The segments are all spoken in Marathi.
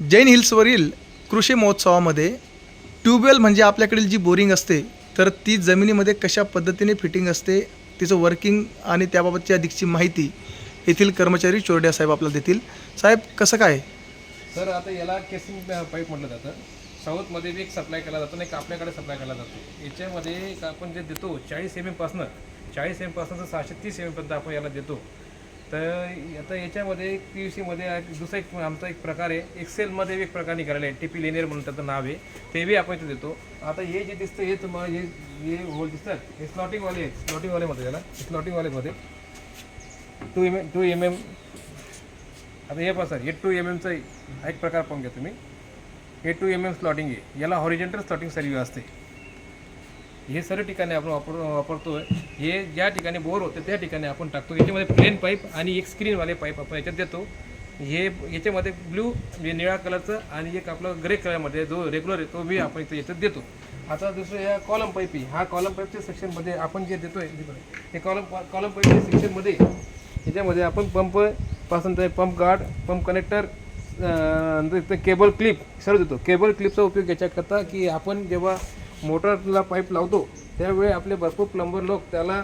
जैन हिल्सवरील कृषी महोत्सवामध्ये ट्यूबवेल म्हणजे आपल्याकडील जी बोरिंग असते तर ती जमिनीमध्ये कशा पद्धतीने फिटिंग असते तिचं वर्किंग आणि त्याबाबतची अधिकची माहिती येथील कर्मचारी चोरड्या साहेब आपल्याला देतील. साहेब कसं काय? सर आता याला केसिंग पाईप म्हटलं जातं. साऊथमध्ये बी एक सप्लाय केला जातो आणि एक आपल्याकडे सप्लाय केला जातो. याच्यामध्ये आपण जे देतो चाळीस एम एमपासनं चाळीस एमपासनं सहाशे तीस एम एमपर्यंत आपण याला देतो. तर आता याच्यामध्ये पी यू सीमध्ये दुसरा एक आमचा एक प्रकार आहे. एक्सेलमध्ये एक प्रकार निघालेला आहे. टी पी लिनियर म्हणून त्याचं नाव आहे. ते बी आपण इथे देतो. आता हे जे दिसतं हे तुम्हाला हे हे होल दिसतात हे स्लॉटिंगवाले आहेत. स्लॉटिंगवालेमध्ये याला. स्लॉटिंगवालेमध्ये two M M two M M आता हे पहा सर हे टू एम एमचा एक प्रकार पाहून घ्या तुम्ही. हे टू एम एम स्लॉटिंग आहे. याला हॉरिजेंटल स्लॉटिंग सर्व असते हे सर्व ठिकाणी आपण वापर वापरतो हे ज्या ठिकाणी बोर होते त्या ठिकाणी आपण टाकतो. याच्यामध्ये प्लेन पाईप आणि एक स्क्रीनवाले पाईप आपण याच्यात देतो. हे याच्यामध्ये ब्ल्यू म्हणजे निळ्या कलरचं आणि एक आपलं ग्रे कलरमध्ये जो रेग्युलर आहे तो मी आपण इथे याच्यात देतो. आता दुसरं या कॉलम पाईप आहे. हा कॉलम पाईपच्या सेक्शनमध्ये आपण जे देतो आहे हे कॉलम कॉलम पाईपच्या सेक्शनमध्ये याच्यामध्ये आपण पंपपासून ते pump guard pump connector cable clip सर्व देतो. केबल क्लिपचा उपयोग याच्याकरता की आपण जेव्हा मोटरला पाईप लावतो त्यावेळी आपले भरपूर प्लंबर लोक त्याला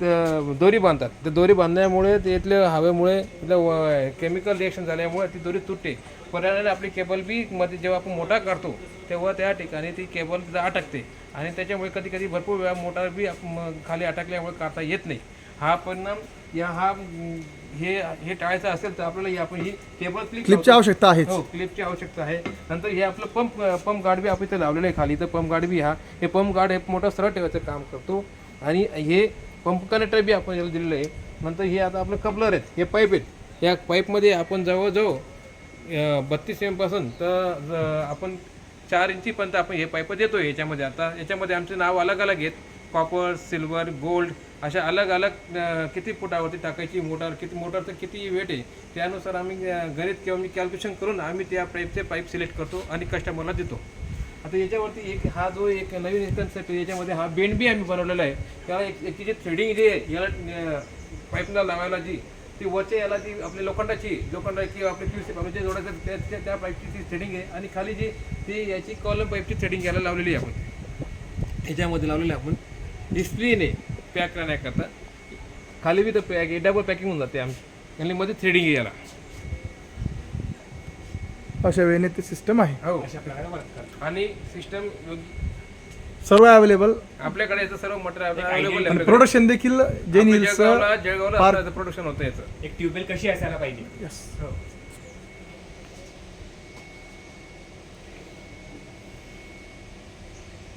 त- दोरी बांधतात. ते दोरी बांधण्यामुळे ते इथल्या हवेमुळे इथलं केमिकल रिएक्शन झाल्यामुळे ती दोरी तुटते. पर्यायाने आपली केबल बी मध्ये जेव्हा आपण मोटार काढतो तेव्हा त्या ठिकाणी ती केबल अटकते. आणि त्याच्यामुळे कधी कधी भरपूर वेळा मोटार बी खाली अटकल्यामुळे काढता येत नाही. हा परिणाम या हा हे हे टाळायचं असेल तर आपल्याला ही आपण ही केबल क्लिप क्लिपची आवश्यकता आहेच. हो क्लिपची आवश्यकता आहे. नंतर हे आपलं पंप पंप गार्ड बी आपण इथे लावलेलं आहे खाली. तर पंप गार्ड बी हा हे पंप गार्ड हे मोठं सरळ ठेवायचं काम करतो. आणि हे पंप कनेक्टर बी आपण याला दिलेलं आहे. नंतर हे आता आपलं कपलर आहेत. हे पाईप आहेत. या पाईपमध्ये आपण जवळजवळ बत्तीस एमपासून तर आपण चार इंचीपर्यंत आपण हे पाईप देतो याच्यामध्ये. आता याच्यामध्ये आमचे नाव अलग अलग आहेत. कॉपर सिल्वर गोल्ड अशा अलग अलग किती फुटावरती टाकायची मोटार किती मोटारचं किती वेट आहे त्यानुसार आम्ही गणित किंवा मी कॅल्क्युलेशन करून आम्ही त्या पाईपचे पाईप सिलेक्ट करतो आणि कस्टमरला देतो. आता याच्यावरती एक हा जो एक नवीन कन्सेप्ट आहे याच्यामध्ये हा बेंड बी आम्ही बनवलेला आहे. त्याला एक याची जी थ्रेडिंग जी आहे याला पाईपला लावायला जी ती वरच्या याला ती आपली लोखंडाची लोखंडाची किंवा आपली पी सी म्हणजे जोडायचं त्या त्या- त्या पाईपची ती थ्रेडिंग आहे आणि खाली जी ती याची कॉलम पाईपची थ्रेडिंग याला लावलेली आहे आपण. याच्यामध्ये लावलेली आहे आपण. डिस्प्लेने पॅक करण्याकरता खाली बी तर पॅक डबल पॅकिंग होऊन जाते आमची. आणि मध्ये थ्रेडिंग आहे याला. अशा वेळेने ते सिस्टम आहे. हो. आणि सिस्टम सर्व अवेलेबल आपल्याकडे याचं सर्व मटेरियल अवेलेबल आहे. प्रोडक्शन देखील जैन हिल्स जळगावला प्रोडक्शन होतं याचं. एक ट्यूबवेल कशी असायला पाहिजे. हो.